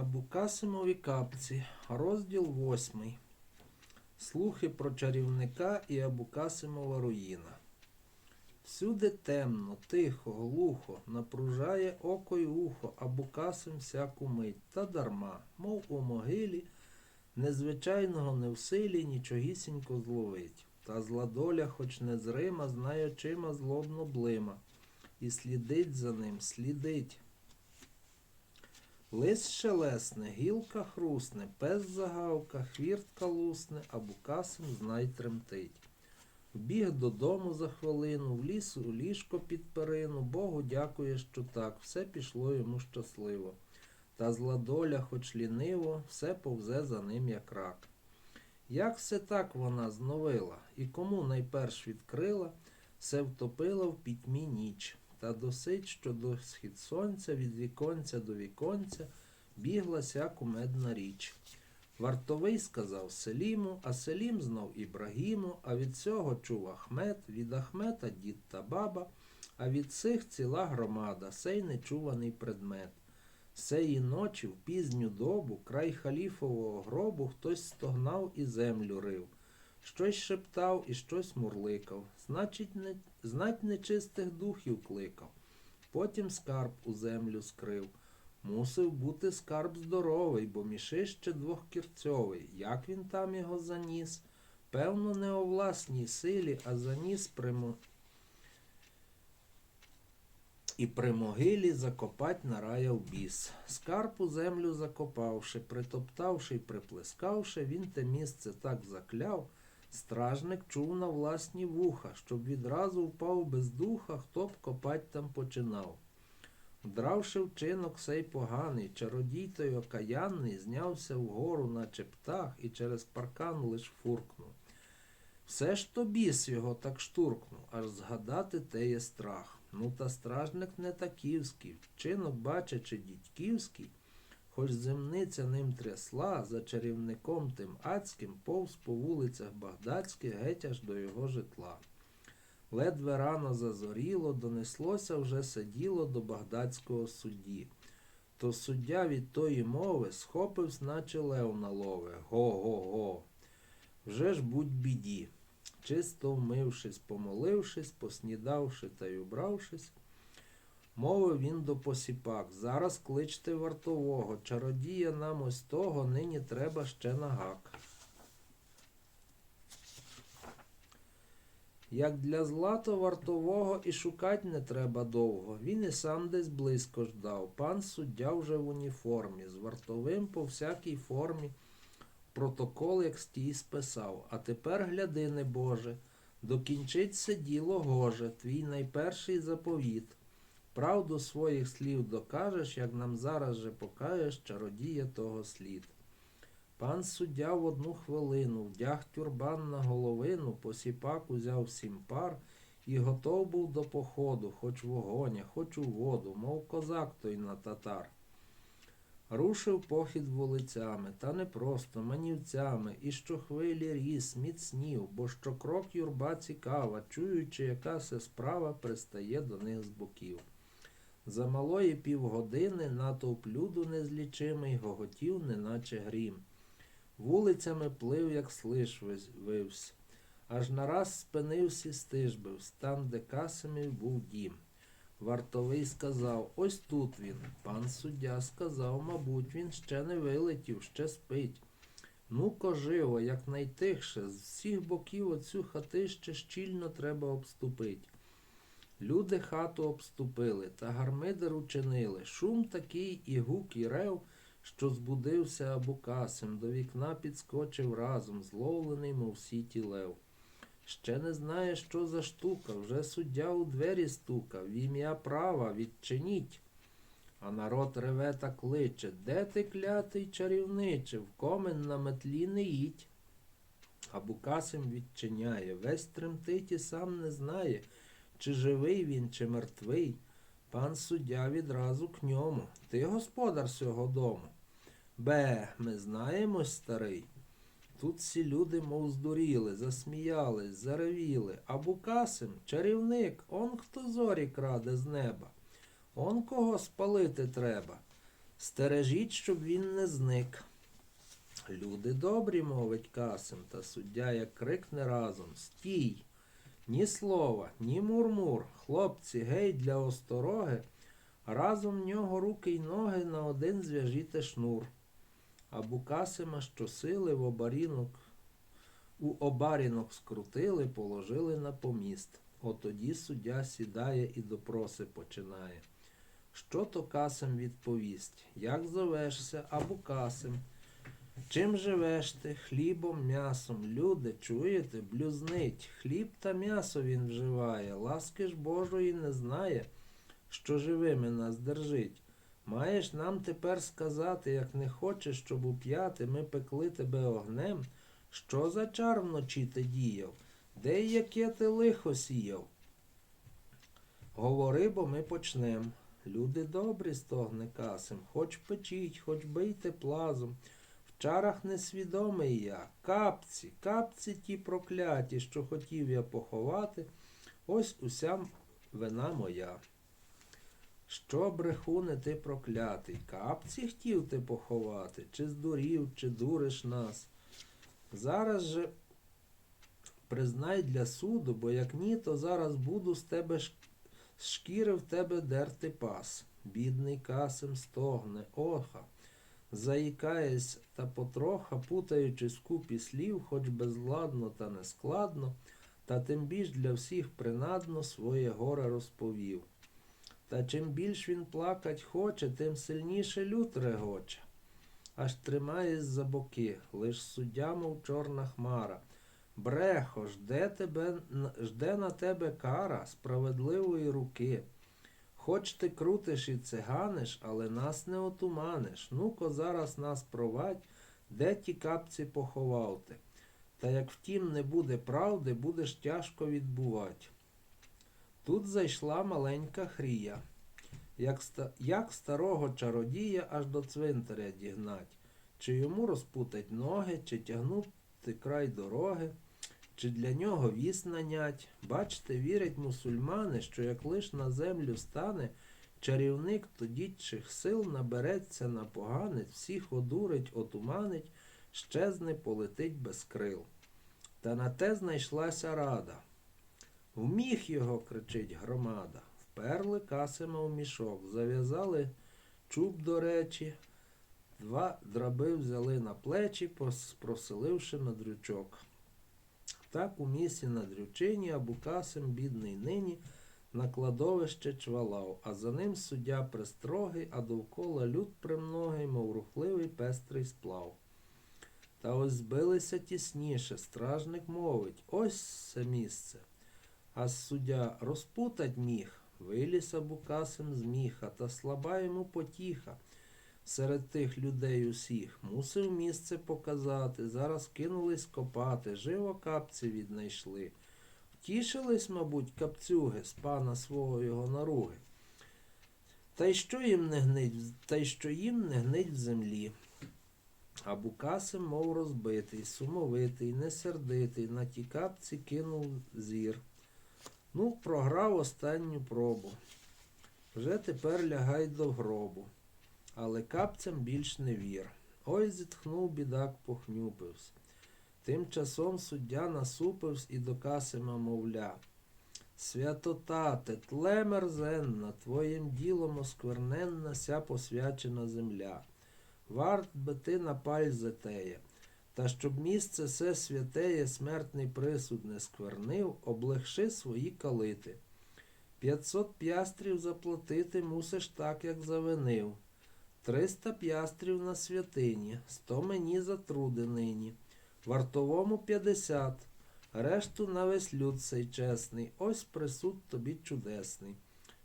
Абукасимові капці, розділ восьмий. Слухи про чарівника і Абукасимова руїна. Всюди темно, тихо, глухо, напружає око й ухо, Абукасим всяку мить, та дарма, мов у могилі, незвичайного не в силі, нічогісінько зловить. Та зла доля, хоч незрима, знає очима злобно блима, і слідить за ним, слідить. Лист шелесне, гілка хрусне, пес загавка, хвіртка лусне, а букасим знай тремтить. Вбіг додому за хвилину, в ліс у ліжко під перину, Богу дякує, що так, все пішло йому щасливо. Та зла доля, хоч ліниво, все повзе за ним, як рак. Як все так вона зновила, і кому найперш відкрила, все втопила в пітьмі ніч. Та досить, що до схід сонця від віконця до віконця бігла ся кумедна річ. Вартовий сказав Селіму, а Селім знов Ібрагіму, а від цього чув Ахмет, від Ахмета дід та баба, а від цих ціла громада, сей нечуваний предмет. Сеї ночі в пізню добу край халіфового гробу хтось стогнав і землю рив. Щось шептав і щось мурликав, значить, не, знать нечистих духів кликав. Потім скарб у землю скрив. Мусив бути скарб здоровий, бо мішище двохкірцьовий. Як він там його заніс? Певно, не у власній силі, а заніс примо... і при могилі закопать нараяв біс. Скарб у землю закопавши, притоптавши й приплескавши, він те місце так закляв. Стражник чув на власні вуха, щоб відразу впав без духа, хто б копать там починав. Вдравши вчинок сей поганий, чародій той окаянний знявся вгору, наче птах, і через паркан лиш фуркнув. Все ж то біс його так штуркнув, аж згадати те є страх. Ну та стражник не таківський, вчинок, бачачи дідьківський, хоч земниця ним трясла, за чарівником тим адським повз по вулицях Багдадських геть аж до його житла. Ледве рано зазоріло, донеслося вже сиділо до багдадського судді. То суддя від тої мови схопивсь, наче лев на лове. Го-го-го. Вже ж будь біді. Чисто вмившись, помолившись, поснідавши та й убравшись, мовив він до посіпак. Зараз кличте вартового, чародія нам ось того нині треба ще на гак. Як для злато вартового і шукать не треба довго. Він і сам десь близько ждав. Пан суддя вже в уніформі, з вартовим по всякій формі. Протокол, як стій списав. А тепер гляди, небоже, докінчиться діло гоже, твій найперший заповіт. Правду своїх слів докажеш, як нам зараз же покаєш чародія того слід. Пан суддя в одну хвилину вдяг тюрбан на головину, посіпак узяв сім пар і готов був до походу, хоч в огоня, хоч у воду, мов козак той на татар. Рушив похід вулицями, та не просто манівцями, і щохвилі ріс, міцнів, бо щокрок юрба цікава, чуючи, яка се справа пристає до них з боків. За малої півгодини натовп люду незлічимий гоготів, неначе грім. Вулицями плив, як слиш вивсь. Аж нараз спинився стижбив, стан, де Касимів був дім. Вартовий сказав, ось тут він. Пан суддя сказав, мабуть, він ще не вилетів, ще спить. Ну, коживо, якнайтихше, з всіх боків оцю хатище щільно треба обступить. Люди хату обступили, та гармидер учинили. Шум такий і гук, і рев, що збудився Абукасим, до вікна підскочив разом, зловлений, мов сіті лев. Ще не знає, що за штука, вже суддя у двері стука, в ім'я права відчиніть. А народ реве та кличе, де ти клятий чарівниче, в комен на метлі не їдь. А Букасим відчиняє, весь тремтить і сам не знає, чи живий він, чи мертвий. Пан суддя відразу к ньому. Ти господар сього дому. Бе, ми знаємось, старий. Тут всі люди, мов здуріли, засміялись, заревіли. А Букасим, чарівник, он хто зорі краде з неба. Он кого спалити треба. Стережіть, щоб він не зник. Люди добрі, мовить Касим, та суддя як крикне разом Стій! Ні слова, ні мурмур. Хлопці, гей, для остороги. Разом в нього руки й ноги на один зв'яжіте шнур. А Букасима щосили в обарінок, у обарінок скрутили, положили на поміст. Отоді суддя сідає і допроси починає. Що то Касим відповість? Як зовешся, а Букасим? Чим живеш ти? Хлібом, м'ясом. Люди, чуєте, блюзнить. Хліб та м'ясо він вживає, ласки ж Божої не знає, що живими нас держить. Маєш нам тепер сказати, як не хочеш, щоб уп'яти ми пекли тебе огнем, що за чар вночі ти діяв, де й яке ти лихо сіяв? Говори, бо ми почнем. Люди добрі, стогне Касим, хоч печіть, хоч бийте плазом. Чарах несвідомий я. Капці, капці ті прокляті, що хотів я поховати, ось уся вина моя. Що, брехуне, ти проклятий, капці хотів ти поховати, чи здурів, чи дуриш нас. Зараз же признай для суду, бо як ні, то зараз буду з тебе з шкіри в тебе дерти пас. Бідний касим стогне, оха. Заїкаєсь та потроха, путаючись в купі слів, хоч безладно та нескладно, та тим більш для всіх принадно своє горе розповів. Та чим більш він плакать хоче, тим сильніше лют регоче. Аж тримаєсь за боки, лиш суддя, мов чорна хмара. Брехо, жде, тебе, жде на тебе кара справедливої руки. Хоч ти крутиш і циганиш, але нас не отуманиш. Ну-ко зараз нас провадь, де ті капці поховав ти. Та як втім не буде правди, будеш тяжко відбувати. Тут зайшла маленька хрія, як, ста, як старого чародія аж до цвинтаря дігнать, чи йому розпутать ноги, чи тягнути край дороги, чи для нього віс нанять. Бачте, вірять мусульмани, що як лиш на землю стане, чарівник тодітчих сил набереться на поганець, всіх одурить, отуманить, щезне, полетить без крил. Та на те знайшлася рада. Вміг його, кричить громада. Вперли Касима в мішок, зав'язали чуб до речі, два драби взяли на плечі, просиливши на. Так у місті на дрючині Абукасим, бідний нині, на кладовище чвалав, а за ним суддя пристрогий, а довкола люд примногий, мов рухливий пестрий сплав. Та ось збилися тісніше, стражник мовить, ось це місце. А суддя розпутать міг, виліз Абукасим з міха, та слаба йому потіха. Серед тих людей усіх мусив місце показати, зараз кинулись копати, живо капці віднайшли. Втішились, мабуть, капцюги з пана свого його наруги. Та й що їм не гнить, та й що їм не гнить в землі. А Букасим, мов розбитий, сумовитий, несердитий, на ті капці кинув зір. Ну, програв останню пробу. Вже тепер лягай до гробу. Але капцям більш не вір. Ой, зітхнув бідак, похнюпився. Тим часом суддя насупився і до Касима мовля. Святотате, тле мерзенна, твоїм ділом оскверненна ся посвячена земля. Варт би ти на паль затеє. Та щоб місце се святеє смертний присуд не сквернив, облегши свої калити. П'ятсот п'ястрів заплатити мусиш так, як завинив. Триста п'ястрів на святині, сто мені за труди нині. Вартовому п'ятдесят, решту на весь люд цей чесний, ось присуд тобі чудесний.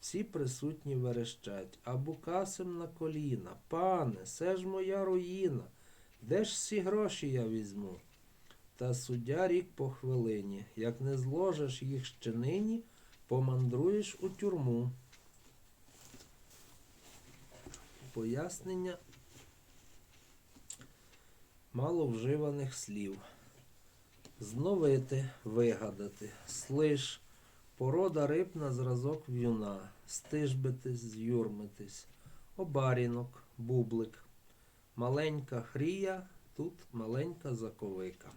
Всі присутні верещать, а Букасим на коліна. Пане, це ж моя руїна. Де ж всі гроші я візьму? Та суддя рік по хвилині. Як не зложиш їх ще нині, помандруєш у тюрму. Пояснення маловживаних слів. Зновити, вигадати, слиш, порода риб на зразок в'юна, стижбитись, з'юрмитись, обарінок, бублик. Маленька хрія, тут маленька заковика.